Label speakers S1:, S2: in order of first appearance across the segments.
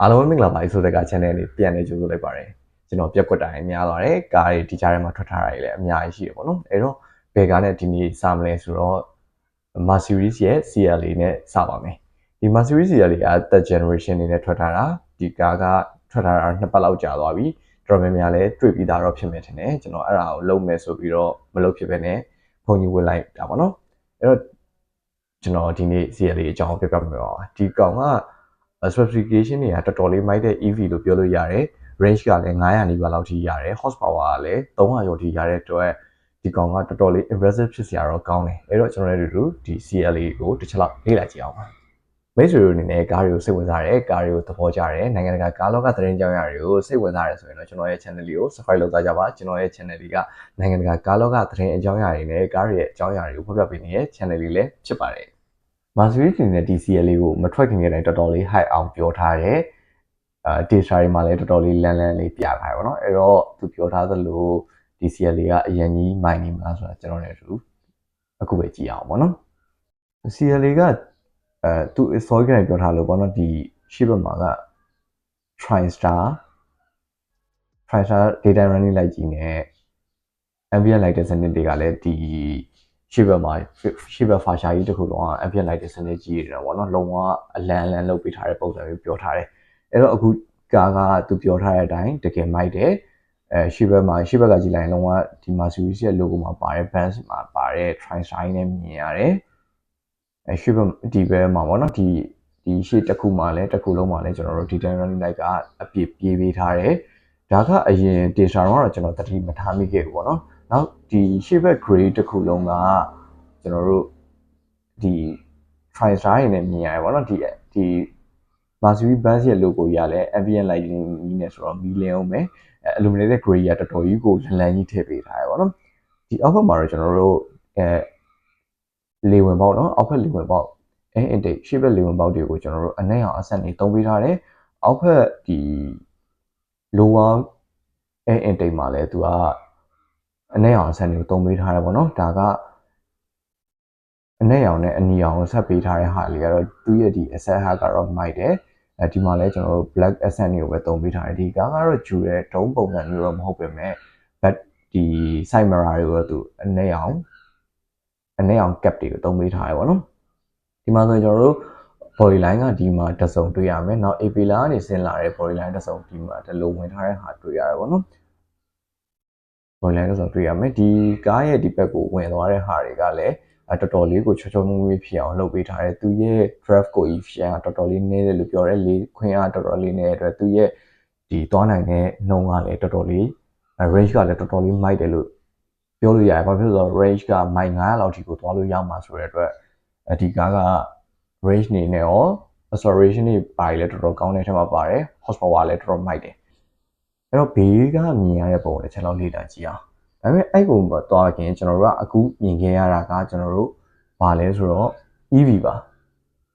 S1: အားလုံးပဲမင်္ဂလာပါဆိုတဲ့က channel လေးပြန်နေကြိုဆိုလိုက်ပါတယ်ကျွန်တော်ပြက်ကွက်တိုင်းများသွားတယ်ကားတွေဒီကြားထဲမှာထွက်ထားတာတွေလည်းအများကြီးရှိတယ်ပေါ့နော်အဲ့တော့ဘယ်ကားနဲ့ဒီနေ့စမလဲဆိုတော့ Mercedes ရဲ့ CL နဲ့စပါမယ်ဒီ Mercedes CL က third generation နေနဲ့ထွက်ထားတာဒီကားကထွက်ထားတာနှစ်ပတ်လောက်ကြာသွားပြီတော်တော်များများလည်းတွေ့ပြီးသားတော့ဖြစ်မယ်ထင်တယ်ကျွန်တော်အဲ့ဒါကိုလုံးမယ်ဆိုပြီးတော့မလုပ်ဖြစ်ပဲနဲ့ဖုန်ကြီးဝင်လိုက်တာပေါ့နော်အဲ့တော့ကျွန်တော်ဒီနေ့ CL အကြောင်းပြောပြမှာပါဒီကောင်က specification တွေကတော်တော်လေးမိုက်တဲ့ EV လို့ပြောလို့ရတယ် range ကလည်း900နီးပါးလောက်ထိရတယ် horsepower ကလည်း300ကျော်ထိရတဲ့အတွက်ဒီကောင်ကတော်တော်လေး impressive ဖြစ်စရာတော့ကောင်းတယ်အဲ့တော့ကျွန်တော်တို့ဒီ CLA ကိုတစ်ချက်လောက်လေ့လာကြည့်အောင်ပါမိတ်ဆွေတို့အနေနဲ့ကားတွေကိုစိတ်ဝင်စားတယ်ကားတွေကိုသဘောကျတယ်နိုင်ငံတကာကားလောကသတင်းကြောင်းရတွေကိုစိတ်ဝင်စားတယ်ဆိုရင်တော့ကျွန်တော်ရဲ့ channel လေးကို subscribe လုပ်သားကြပါကျွန်တော်ရဲ့ channel လေးကနိုင်ငံတကာကားလောကသတင်းအကြောင်းအရာတွေနဲ့ကားတွေရဲ့အကြောင်းအရာတွေကိုဖော်ပြပေးနေတဲ့ channel လေးလည်းဖြစ်ပါတယ် Mercedes အနေနဲ့ DCL လေးကိုမထွက်ခင်ကတည်းကတော်တော်လေး high အောင်ပြောထားတယ်အာ data တွေမှာလည်းတော်တော်လေးလန်းလန်းလေးပြထားတယ်ပေါ့နော်အဲ့တော့သူပြောထားသလို DCL လေးကအရင်ကြီးမိုင်နေမလားဆိုတာကျွန်တော်လည်းအတူအခုပဲကြည့်အောင်ပေါ့နော် CL လေးကအဲသူ story ကနေပြောထားလို့ပေါ့နော်ဒီရှေ့ဘက်မှာက TriStar TriStar data running light ကြီးနဲ့ ambient light တဲ့စနစ်တွေကလည်းဒီ ရှေ့ဘက်မှာရှေ့ဘက်ဖာရှာကြီးတစ်ခုလုံးက ambient light တဲ့စနစ်ကြီးတွေတော့ဗောနော်လုံးဝအလန်အလန်လုပ်ပေးထားတဲ့ပုံစံမျိုးပြောထားတယ်အဲ့တော့အခုကားကသူပြောထားတဲ့အတိုင်းတကယ်မိုက်တယ်အဲရှေ့ဘက်မှာရှေ့ဘက်ကကြည့်လိုက်ရင်လုံးဝဒီ Mercedes ရဲ့ logo မှာပါတဲ့ Benz မှာပါတဲ့ TriStar နဲ့မြင်ရတယ်အဲရှေ့ဘက်ဒီဘက်မှာဗောနော်ဒီဒီရှေ့တစ်ခုမှာလည်းတစ်ခုလုံးမှာလည်းကျွန်တော်တို့ detail running light ကအပြည့်ပြေးပေးထားတယ်ဒါကအရင် data တော့ကျွန်တော်တတိမထားမိခဲ့ဘူးဗောနော် နောက်ဒီရှေ့ဘက် grade တစ်ခုလုံးကကျွန်တော်တို့ဒီ TriStar ရင်းနဲ့မြင်ရတယ်ဗောနော်ဒီဒီ Mercedes Benz ရဲ့ logo ကြီးကလည်း ambient lighting ကြီးနဲ့ဆိုတော့မီလင်းအောင်ပဲအဲ illuminated gray ကတော်တော်ကြီးကိုလန်လန်ကြီးထည့်ပေးထားတယ်ဗောနော်ဒီအောက်ဘက်မှာတော့ကျွန်တော်တို့အဲလေဝင်ပေါက်နော်အောက်ဘက်လေဝင်ပေါက်အဲ intake ရှေ့ဘက်လေဝင်ပေါက်တွေကိုကျွန်တော်တို့အနက်အောင်အဆက်နေတုံးပေးထားတယ်အောက်ဘက်ဒီ lower အဲ intake မှာလည်းသူက အနက်အောင်အဆက်နေတုံးပေးထားတယ်ဗောနော်ဒါကအနက်ရောင်နဲ့အနီရောင်ကိုဆက်ပေးထားတဲ့ဟာလေးကတော့သူ့ရဲ့ဒီ asset ဟာကတော့မိုက်တယ်အဲဒီမှာလည်းကျွန်တော်တို့ black asset တွေကိုပဲသုံးပေးထားတယ်ဒီကားကတော့ဂျူတဲ့ဒုံးပုံစံမျိုးတော့မဟုတ်ပါမဲ့ but ဒီ side mirror တွေကိုတော့သူအနက်ရောင်အနက်ရောင် cap တွေကိုသုံးပေးထားတယ်ဗောနော်ဒီမှာဆိုရင်ကျွန်တော်တို့ body line ကဒီမှာတစ်စုံတွေ့ရမယ်နောက် AP လာကနေဆင်းလာတဲ့ body line တစ်စုံဒီမှာဒီလိုဝင်ထားတဲ့ဟာတွေ့ရတယ်ဗောနော် body line တစ်စုံတွေ့ရမယ်ဒီကားရဲ့ဒီဘက်ကိုဝင်သွားတဲ့ဟာတွေကလည်းအတော်တော်လေးကိုချောချောမွေ့မွေ့ဖြစ်အောင်လုပ်ပေးထားတယ်သူရဲ့ draft coefficient ကတော်တော်လေးနည်းတယ်လို့ပြောတယ်လေခွင့်အားတော်တော်လေးနည်းတဲ့အတွက်သူရဲ့ဒီသွားနိုင်တဲ့နှုံးကလည်းတော်တော်လေး range ကလည်းတော်တော်လေးမိုက်တယ်လို့ပြောလို့ရတယ်ဘာဖြစ်လို့လဲဆိုတော့ range ကမိုက်900လောက်ထိကိုသွားလို့ရမှာဆိုတဲ့အတွက်အဒီကားက range နေနဲ့ရော acceleration တွေပါလည်းတော်တော်ကောင်းတဲ့ထက်မှာပါတယ် horsepower လည်းတော်တော်မိုက်တယ် အဲ့တော့ဘေးကမြင်ရတဲ့ပုံတစ်ချက်လောက်လေ့လာကြည့်အောင်ဒါပေမဲ့အဲ့ပုံမှာတွားခင်ကျွန်တော်တို့ကအခုမြင်ခဲ့ရတာကကျွန်တော်တို့ဘာလဲဆိုတော့ EV ပါ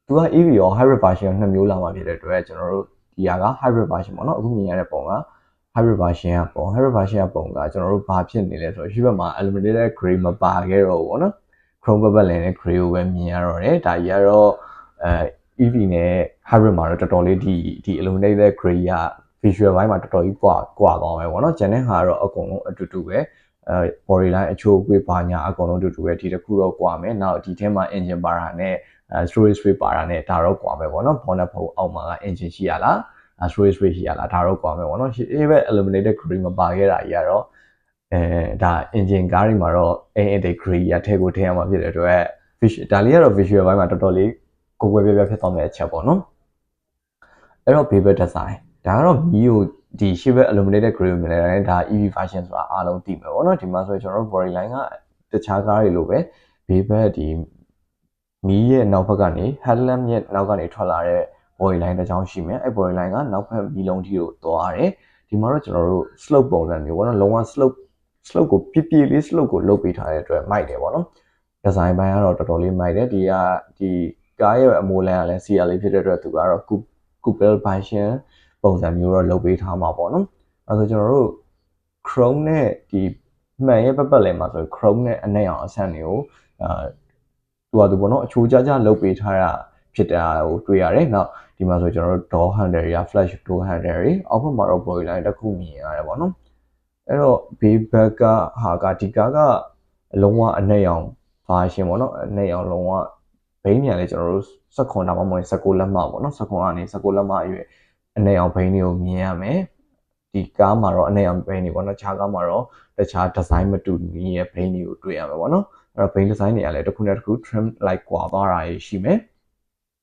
S1: သူက EV ရော hybrid version နှစ်မျိုးလာမှာဖြစ်တဲ့အတွက်ကျွန်တော်တို့ဒီဟာက hybrid version ပေါ့နော်အခုမြင်ရတဲ့ပုံက hybrid version ကပုံ hybrid version ကပုံကကျွန်တော်တို့ဘာဖြစ်နေလဲဆိုတော့ရှိဘက်မှာ illuminated gray မပါခဲ့တော့ဘူးပေါ့နော် chrome ဘက်ဘက်လည်း gray ကိုပဲမြင်ရတော့တယ်ဒါကြီးကတော့အဲ EV နဲ့ hybrid မှာတော့တော်တော်လေးဒီဒီ illuminated gray က visual ဘိုင်းမှာတော်တော်ကြီးကွာကွာသွားမယ်ပေါ့နော်ကျန်တဲ့ဟာကတော့အကုန်လုံးအတူတူပဲအဲ body line အချိုးအကွေးပါညာအကုန်လုံးတူတူပဲဒီတစ်ခုတော့ကွာမယ်နောက်ဒီထဲမှာ engine ပါတာနဲ့အဲ storage space ပါတာနဲ့ဒါတော့ကွာမယ်ပေါ့နော် bonnet ဖုံအောက်မှာက engine ရှိရလား storage space ရှိရလားဒါတော့ကွာမယ်ပေါ့နော်ရှေ့ဘက် illuminated gray မပါခဲ့တာကြီးကတော့အဲဒါ engine ကားတွေမှာတော့အင်း intake gray ရထဲကိုထည့်ရမှာဖြစ်တဲ့အတွက် visual ဒါလေးကတော့ visual ဘိုင်းမှာတော်တော်လေးကိုယ်ကွယ်ပြပြဖြစ်သွားမယ့်အချက်ပေါ့နော်အဲ့တော့ paper design ဒါကတော့မီးကိုဒီရှေ့ဘက် illuminated gray ကိုမြင်လိုက်ရင်ဒါ EV version ဆိုတာအားလုံးသိမယ်ပေါ့နော်ဒီမှာဆိုရင်ကျွန်တော်တို့ body line ကတခြားကားတွေလိုပဲဘေးဘက်ဒီမီးရဲ့နောက်ဘက်ကနေ headlamp ရဲ့နောက်ကနေထွက်လာတဲ့ body line တစ်ချောင်းရှိမယ်အဲ့ body line ကနောက်ဘက်မီးလုံးကြီးကိုသွားရတယ်ဒီမှာတော့ကျွန်တော်တို့ slope ပုံစံမျိုးပေါ့နော်လုံးဝ slope slope ကိုပြပြလေး slope ကိုလုပ်ပေးထားတဲ့အတွက်မိုက်တယ်ပေါ့နော် design ပိုင်းကတော့တော်တော်လေးမိုက်တယ်ဒီကဒီကားရဲ့အမိုးလမ်းကလည်း CL လေးဖြစ်တဲ့အတွက်သူကတော့ couple version ပုံစံမျိုးတော့လုပ်ပေးထားမှာပေါ့နော်အဲဆိုကျွန်တော်တို့ Chrome နဲ့ဒီမှန်ရဲ့ပတ်ပတ်လည်မှာဆို Chrome နဲ့အနက်အောင်အဆန်တွေကိုအာသူကသူပေါ့နော်အချိုးကြကြလုပ်ပေးထားတာဖြစ်တာကိုတွေ့ရတယ်နောက်ဒီမှာဆိုကျွန်တော်တို့ door handle တွေက flash door handle တွေအောက်ဘက်မှာတော့ body line တစ်ခုမြင်ရတယ်ပေါ့နော်အဲ့တော့ bay back ကဟာကဒီကားကအလုံးဝအနှက်ရောင် version ပေါ့နော်အနှက်ရောင်လုံးဝဘိန်းညာလေကျွန်တော်တို့16ဒါမှမဟုတ်19လက်မပေါ့နော်19ကနေ19လက်မအရွယ် အနှက်ရောင်ဘိန်းတွေကိုမြင်ရမယ်ဒီကားမှာတော့အနှက်ရောင်ဘိန်းတွေပေါ့နော်ခြားကားမှာတော့တခြား design မတူညီရဲ့ဘိန်းတွေကိုတွေ့ရမှာပေါ့နော်အဲ့တော့ bane design တွေကလည်းတစ်ခုနဲ့တစ်ခု trim လိုက်ကွာသွားတာရှိမယ်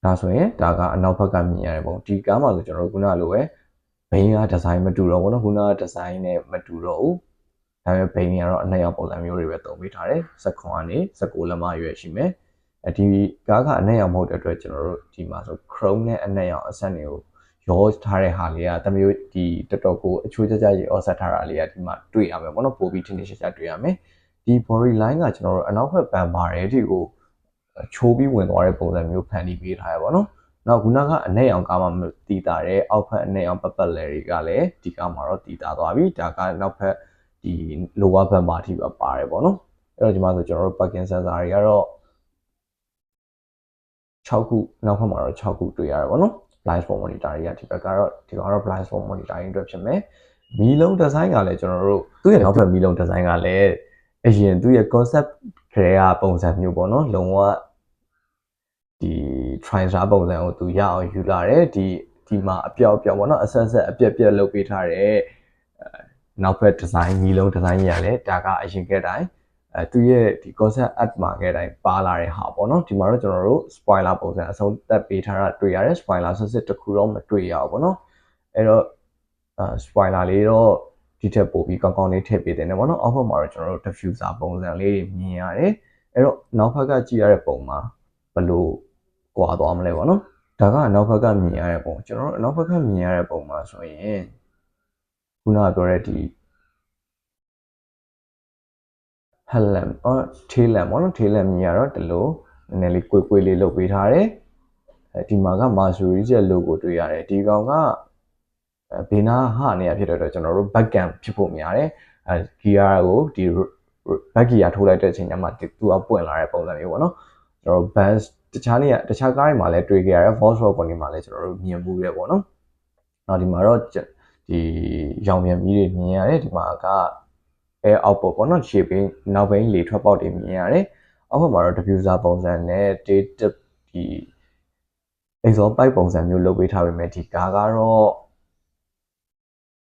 S1: ဒါဆိုရင်ဒါကအနောက်ဘက်ကမြင်ရတဲ့ပုံဒီကားမှာဆိုကျွန်တော်တို့ခုနလိုပဲ bane က design မတူတော့ဘူးเนาะခုနက design နဲ့မတူတော့ဘူးဒါပေမဲ့ bane ကတော့အနှစ်ယောက်ပုံစံမျိုးတွေပဲသုံးပေးထားတယ်စက်ခွန်ကနေ16လက်မရွယ်ရှိမယ်အဲဒီကားကအနှစ်ယောက်မဟုတ်တဲ့အတွက်ကျွန်တော်တို့ဒီမှာဆို chrome နဲ့အနှစ်ယောက်အဆက်တွေကို ရောထားတဲ့ဟာလေးကတမျိုးဒီတော်တော်ကိုအချိုးကျကျရေ offset ထားတာလေးကဒီမှာတွေ့ရမယ်ပေါ့နော်ပိုပြီးထင်းထင်းရှားရှားတွေ့ရမယ်ဒီ body line ကကျွန်တော်တို့အနောက်ဘက်ပန်ပါတယ်ဒီကိုချိုးပြီးဝင်သွားတဲ့ပုံစံမျိုးဖန်တီးပေးထားရပါတော့။နောက်ခုနကအနဲ့အောင်ကားမှမတီးတာတဲ့အောက်ဘက်အနဲ့အောင်ပတ်ပတ်လဲတွေကလည်းဒီကားမှာတော့တီးတာသွားပြီ။ဒါကနောက်ဘက်ဒီ lower ဘက်မှာအထိပဲပါတယ်ပေါ့နော်။အဲ့တော့ဒီမှာဆိုကျွန်တော်တို့ parking sensor တွေကတော့6ခုနောက်ဘက်မှာတော့6ခုတွေ့ရတယ်ပေါ့နော်။ blind spot monitor တွေကဒီဘက်ကတော့ဒီကောင်ကတော့ blind spot monitoring အတွက်ဖြစ်မယ်။မီလုံး design ကလည်းကျွန်တော်တို့သူ့ရဲ့နောက်ဘက်မီလုံး design ကလည်းအရင်သူ့ရဲ့ concept ခဲကပုံစံမျိုးပေါ့နော်လုံးဝဒီ triangle ပုံစံကိုသူရအောင်ယူလာတယ်ဒီဒီမှာအပြောက်အပြောက်ပေါ့နော်အဆက်ဆက်အပြက်ပြက်လုပ်ပေးထားတဲ့နောက်ဘက် design ညီလုံး design ကြီးရလဲဒါကအရင်ကတိုင်း အဲသူရဲ့ဒီ concept art မှာကတိုင်းပါလာတဲ့ဟာပေါ့နော်ဒီမှာတော့ကျွန်တော်တို့ spoiler ပုံစံအဆုံးသက်ပေးထားတာတွေ့ရတယ် spoiler ဆက်စစ်တစ်ခုတော့မတွေ့ရဘူးပေါ့နော်အဲ့တော့အဲ spoiler လေးတော့ဒီထက်ပိုပြီးကောင်းကောင်းလေးထည့်ပေးတယ်နော်ဗောနော်အောက်ဘက်မှာတော့ကျွန်တော်တို့ diffuser ပုံစံလေးတွေမြင်ရတယ်အဲ့တော့နောက်ဘက်ကကြည့်ရတဲ့ပုံမှာဘယ်လိုကွာသွားမလဲဗောနော်ဒါကနောက်ဘက်ကမြင်ရတဲ့ပုံကျွန်တော်တို့နောက်ဘက်ကမြင်ရတဲ့ပုံမှာဆိုရင်ခုနကပြောတဲ့ဒီ ဟလမ်အော်ထေးလမ်ဗောနော်ထေးလမ်မြင်ရတော့ဒီလိုနည်းနည်းလေးကွေးကွေးလေးလုပ်ပေးထားတယ်အဲဒီမှာက Mastery ရဲ့ logo တွေ့ရတယ်ဒီကောင်ကဘေးနာဟာနေရဖြစ်တဲ့အတွက်ကျွန်တော်တို့ back cam ဖြစ်ဖို့များတယ်အဲ gear ကိုဒီ back gear ထိုးလိုက်တဲ့အချိန်ကျမှသူကပွင့်လာတဲ့ပုံစံမျိုးပေါ့နော်ကျွန်တော် bus တခြားနေရတခြားကားတွေမှာလည်းတွေ့ကြရတယ် voice rock ကနေမှာလည်းကျွန်တော်တို့မြင်မှုတယ်ပေါ့နော်နောက်ဒီမှာတော့ဒီရောင်ပြန်မီးတွေမြင်ရတယ်ဒီမှာက air output ပေါ့နော် shaping နောက်ဘိန်းလေထွက်ပေါက်တွေမြင်ရတယ်အောက်ဘက်မှာတော့ diffuser ပုံစံနဲ့ data ဒီ exhaust pipe ပုံစံမျိုးလုပ်ပေးထားပေမဲ့ဒီကားကတော့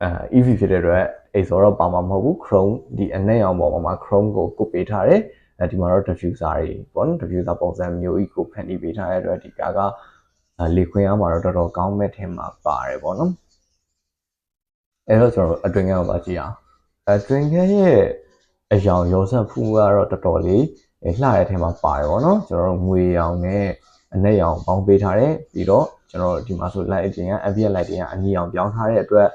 S1: အဲ EV ဖြစ်တဲ့အတွက် exhaust တော့ပါမှာမဟုတ်ဘူး Chrome ဒီအနက်ရောင်ပေါ်မှာ Chrome ကိုကုတ်ပေးထားတယ်အဲဒီမှာတော့ diffuser တွေပေါ့နော် diffuser ပုံစံမျိုးကြီးကိုဖန်တီးပေးထားတဲ့အတွက်ဒီကားကလေခွင်းအားမှာတော့တော်တော်ကောင်းမဲ့ထင်မှာပါတယ်ပေါ့နော်အဲတော့ကျွန်တော်အတွင်ကတော့ပါကြည့်အောင် အတွင်ကရဲ့အယောင်ရောဆက်ဖူးကတော့တော်တော်လေးလှတဲ့အထင်မှာပါတယ်ပေါ့နော်ကျွန်တော်တို့ငွေရောင်နဲ့အနက်ရောင်ပေါင်းပေးထားတယ်ပြီးတော့ကျွန်တော်ဒီမှာဆို light အပြင်က ambient light တွေကအနီရောင်ပြောင်းထားတဲ့အတွက်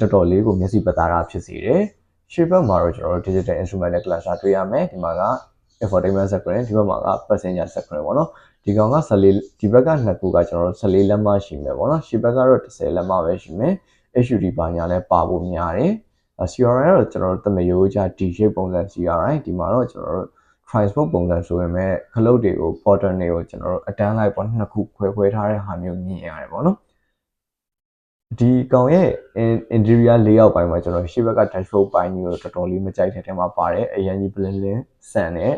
S1: တော်တော်လေးကိုမျက်စိပသားတာဖြစ်စေတယ်ရှေ့ဘက်မှာတော့ကျွန်တော်တို့ digital instrument နဲ့ cluster တွေ့ရမယ်ဒီမှာက infotainment screen ဒီဘက်မှာက passenger screen ပေါ့နော်ဒီကောင်က14ဒီဘက်ကနှစ်ခုကကျွန်တော်တို့14လက်မရှိမယ်ပေါ့နော်ရှေ့ဘက်ကတော့10လက်မပဲရှိမယ် HUD ဘာညာလဲပါဖို့များတယ် CRI ကတော့ကျွန်တော်တို့တမယိုးကြ D shape ပုံစံ CRI ဒီမှာတော့ကျွန်တော်တို့ transport ပုံစံဆိုပေမဲ့ခလုတ်တွေကို pattern တွေကိုကျွန်တော်တို့အတန်းလိုက်ပေါ့နှစ်ခုခွဲခွဲထားတဲ့ဟာမျိုးမြင်ရတယ်ပေါ့နော်ဒီကောင်ရဲ့ interior layout ပိုင်းမှာကျွန်တော်ရှေ့ဘက်က dashboard ပိုင်းကြီးကိုတော်တော်လေးမကြိုက်တဲ့ထဲမှာပါတယ်အရင်ကြီး blend လင်းဆန်တဲ့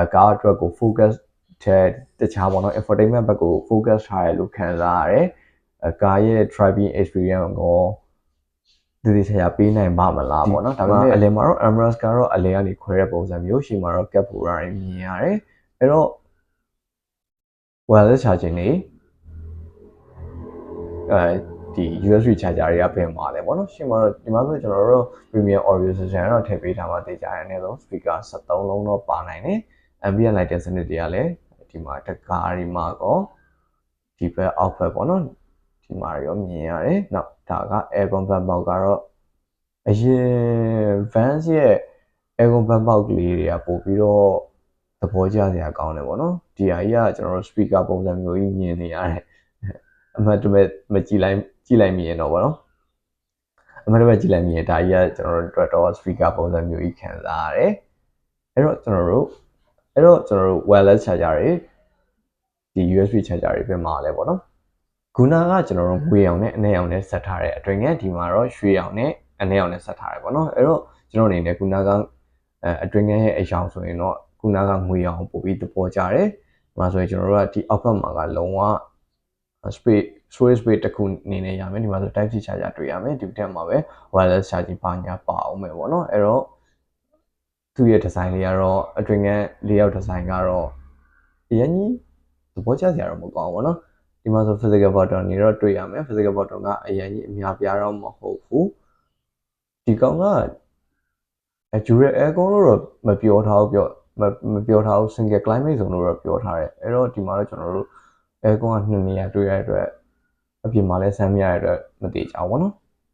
S1: အကားအတွက်ကို focus တဲ့တခြားပေါ့နော် infotainment ဘက်ကို focus ထားရလို့ခံစားရတယ်အကားရဲ့ driving experience ကို ဒီဒီချာပေးနိုင်ပါမလားပေါ့နော်ဒါပေမဲ့အလယ်မှာတော့ Emirates ကတော့အလယ်ကနေခွဲတဲ့ပုံစံမျိုးရှိမှာတော့ cap ပူရာမြင်ရတယ်အဲ့တော့ wireless charging နေအဲဒီ USB charger တွေကပြင်ပါလဲပေါ့နော်ရှင်းမှာတော့ဒီမှာဆိုကျွန်တော်တို့ premium audio system တော့ထည့်ပေးထားမှသိကြရတဲ့ဆုံး speaker 73လုံးတော့ပါနိုင်တယ် ambient lighting စနစ်တွေကလည်းဒီမှာတကားဒီမှာကောဒီဘက်အောက်ဘက်ပေါ့နော် ဒီမှာရောမြင်ရတယ်နောက်ဒါက aircon fan ပေါက်ကတော့အရင် Vans ရဲ့ aircon fan ပေါက်ကလေးတွေကပို့ပြီးတော့သဘောကျစရာကောင်းတယ်ပေါ့နော်ဒီဟာကြီးကကျွန်တော်တို့ speaker ပုံစံမျိုးကြီးမြင်နေရတယ်အမှတ်တမဲ့မကြည့်လိုက်ကြည့်လိုက်မြင်တော့ဗောနော်အမှတ်တမဲ့ကြည့်လိုက်မြင်ဒါကြီးကကျွန်တော်တို့ Twitter speaker ပုံစံမျိုးကြီးခံစားရတယ်အဲ့တော့ကျွန်တော်တို့အဲ့တော့ကျွန်တော်တို့ wireless charger တွေဒီ USB charger တွေပြင်မှာလဲပေါ့နော် ခုနကကျွန်တော်တို့ငွေအောင်နဲ့အနက်အောင်နဲ့ဆက်ထားတဲ့အတွင်ငယ်ဒီမှာတော့ရွှေအောင်နဲ့အနက်အောင်နဲ့ဆက်ထားတယ်ပေါ့နော်အဲ့တော့ကျွန်တော်အနေနဲ့ခုနကအဲအတွင်ငယ်ရဲ့အယောင်ဆိုရင်တော့ခုနကငွေအောင်ပို့ပြီးသဘောကျတယ်ဒီမှာဆိုရင်ကျွန်တော်တို့ကဒီအောက်ဘက်မှာကလုံးဝ space storage space တစ်ခုအနေနဲ့ရမယ်ဒီမှာဆို type C charger တွေ့ရမယ်ဒီတက်မှာပဲ wireless charging ပါညာပါအောင်မယ်ပေါ့နော်အဲ့တော့သူ့ရဲ့ design လေးကတော့အတွင်ငယ် layout design ကတော့အရင်ကြီးသဘောကျစရာတော့မကောင်းဘူးပေါ့နော် ဒီမှာဆို physical button နေတော့တွေ့ရမယ် physical button ကအရင်ကြီးအများပြားတော့မဟုတ်ဘူးဒီကောင်ကအဲ dual aircon လို့တော့မပြောထားဘူးပြောမမပြောထားဘူး single climate zone လို့တော့ပြောထားတယ်အဲ့တော့ဒီမှာတော့ကျွန်တော်တို့ aircon ကနှစ်နေရာတွေ့ရတဲ့အတွက်အပြင်မှာလည်းဆမ်းမရတဲ့အတွက်မသေးကြဘူးပေါ့နော်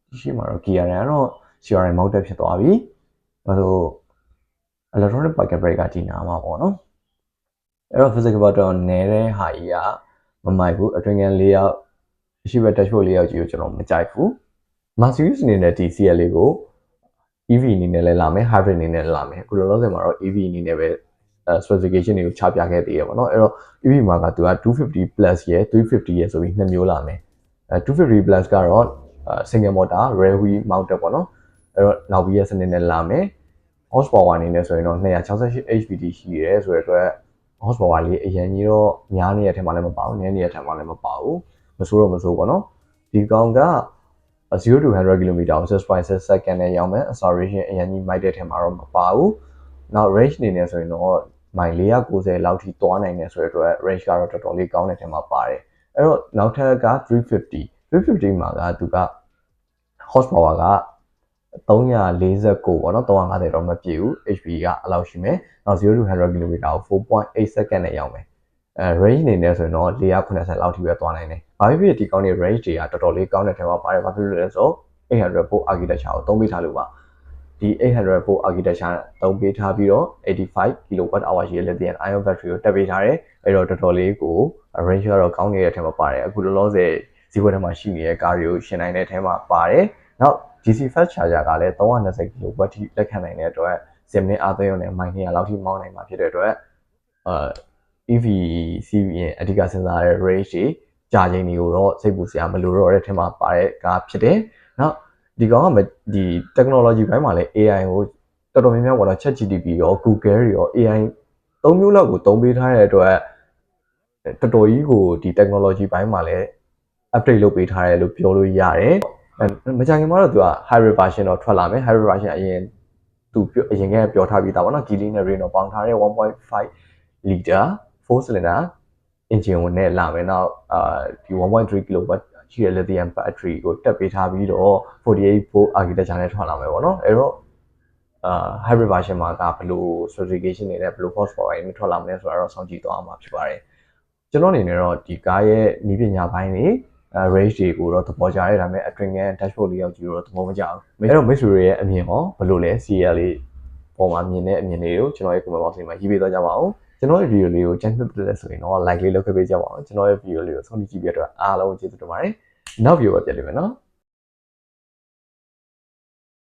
S1: ဒီရှိမှာတော့ gear ရန်ကတော့ CRM မောက်တက်ဖြစ်သွားပြီဒါဆို electronic pocket brake ကဒီနာမှာပေါ့နော်အဲ့တော့ physical button နေတဲ့ဟာကြီးက မမိုက်ဘူးအတွင်ငယ်လေးယောက်ရှိဘက် dashboard လေးယောက်ကြီးကိုကျွန်တော်မကြိုက်ဘူး Mercedes အနေနဲ့ဒီ CL လေးကို EV အနေနဲ့လည်းလာမယ် hybrid အနေနဲ့လည်းလာမယ်အခုလောလောဆယ်မှာတော့ EV အနေနဲ့ပဲအဲ specification တွေကိုချပြခဲ့သေးရပါတော့အဲ့တော့ EV မှာကသူက250 plus ရယ်350ရယ်ဆိုပြီးနှစ်မျိုးလာမယ်အဲ250 plus ကတော့ single motor rear wheel mounted ပေါ့နော်အဲ့တော့နောက်ပြီးရစနစ်နဲ့လာမယ် horsepower အနေနဲ့ဆိုရင်တော့268 HPD ရှိရဲဆိုတဲ့ အတွက် horsepower လေးအရင်ကြီးတော့များနေတဲ့ထဲမှာလည်းမပါဘူးနည်းနေတဲ့ထဲမှာလည်းမပါဘူးမဆိုးတော့မဆိုးပေါ့နော်ဒီကောင်က0 to 100 km ကို6.6 second နဲ့ရောက်မယ် acceleration အရင်ကြီးမိုက်တဲ့ထဲမှာတော့မပါဘူးနောက် range အနေနဲ့ဆိုရင်တော့မိုင်490လောက်ထိသွားနိုင်တယ်ဆိုတဲ့အတွက် range ကတော့တော်တော်လေးကောင်းတဲ့ထဲမှာပါတယ်အဲ့တော့နောက်ထပ်က350 350မှာကသူက horsepower က 349ပေါ့နော်350တော့မပြည့်ဘူး HP ကအလောက်ရှိမယ်နောက်0 to 100 km ကို4.8 second နဲ့ရောက်မယ်အဲ range အနေနဲ့ဆိုရင်တော့490လောက်ထိပဲသွားနိုင်တယ်။ဘာဖြစ်ဖြစ်ဒီကောင်းတဲ့ range တွေကတော်တော်လေးကောင်းတဲ့ထဲမှာပါတယ်။ဘာဖြစ်လို့လဲဆိုတော့800 volt architecture ကိုသုံးပေးထားလို့ပါ။ဒီ800 volt architecture သုံးပေးထားပြီးတော့85 kWh ရှိတဲ့ lithium ion battery ကိုတက်ပေးထားတယ်။အဲ့တော့တော်တော်လေးကို range ကတော့ကောင်းနေတဲ့ထဲမှာပါတယ်။အခုလောလောဆယ်ဈေးကွက်ထဲမှာရှိနေတဲ့ကားတွေကိုရှင်းနိုင်တဲ့ထဲမှာပါတယ်။နောက် DC fast charger ကလည်း320 kW ထိလက်ခံနိုင်တဲ့အတွက်10မိနစ်အားသွင်းရုံနဲ့မိုင်200လောက်ထိမောင်းနိုင်မှာဖြစ်တဲ့အတွက်အာ EV CV ရဲ့အဓိကစဉ်းစားတဲ့ range တွေကြာချိန်တွေကိုတော့စိတ်ပူစရာမလိုတော့တဲ့ထင်မှာပါတဲ့ကားဖြစ်တယ်။နောက်ဒီကောင်ကမဒီ technology ဘိုင်းမှာလည်း AI ကိုတော်တော်များများပေါ့နော် ChatGPT ရော Google တွေရော AI သုံးမျိုးလောက်ကိုသုံးပေးထားတဲ့အတွက်တော်တော်ကြီးကိုဒီ technology ဘိုင်းမှာလည်း update လုပ်ပေးထားတယ်လို့ပြောလို့ရတယ်။အဲ မကြခင်မှာတော့သူက hybrid version တော့ထွက်လာမယ် hybrid version အရင်သူအရင်ကပြောထားပြီးသားပေါ့နော် Geely နဲ့ Renault ပေါင်းထားတဲ့1.5 liter 4 cylinder engine ဝင်နဲ့လာမယ်နောက်အာဒီ1.3 kW ရှိတဲ့ lithium battery ကိုတက်ပေးထားပြီးတော့48 volt architecture နဲ့ထွက်လာမယ်ပေါ့နော်အဲ့တော့အာ hybrid version မှာကဘယ်လို specification တွေနဲ့ဘယ်လို horsepower တွေနဲ့ထွက်လာမလဲဆိုတာတော့စောင့်ကြည့်သွားမှာဖြစ်ပါတယ်ကျွန်တော်အနေနဲ့တော့ဒီကားရဲ့နည်းပညာပိုင်းတွေအဲ range တွေကိုတော့သဘောကျတယ်ဒါပေမဲ့အတွင်ငယ် dashboard လေးရောက်ကြည့်တော့သဘောမကျဘူးအဲ့တော့ Mitsubishi ရဲ့အမြင်ဟောဘယ်လိုလဲ CL လေးပေါ်မှာမြင်တဲ့အမြင်တွေကိုကျွန်တော်ရဲ့ comment box မှာရေးပေးသွားကြပါဦးကျွန်တော်ရဲ့ video လေးကိုကြိုက်နှစ်သက်ဆိုရင်တော့ like လေးလုပ်ခဲ့ပေးကြပါဦးကျွန်တော်ရဲ့ video လေးကိုဆုံးဖြတ်ကြည့်ပြတဲ့အတွက်အားလုံးကျေးဇူးတင်ပါတယ်နောက် video ပဲပြန်လိမ့်မယ်နော်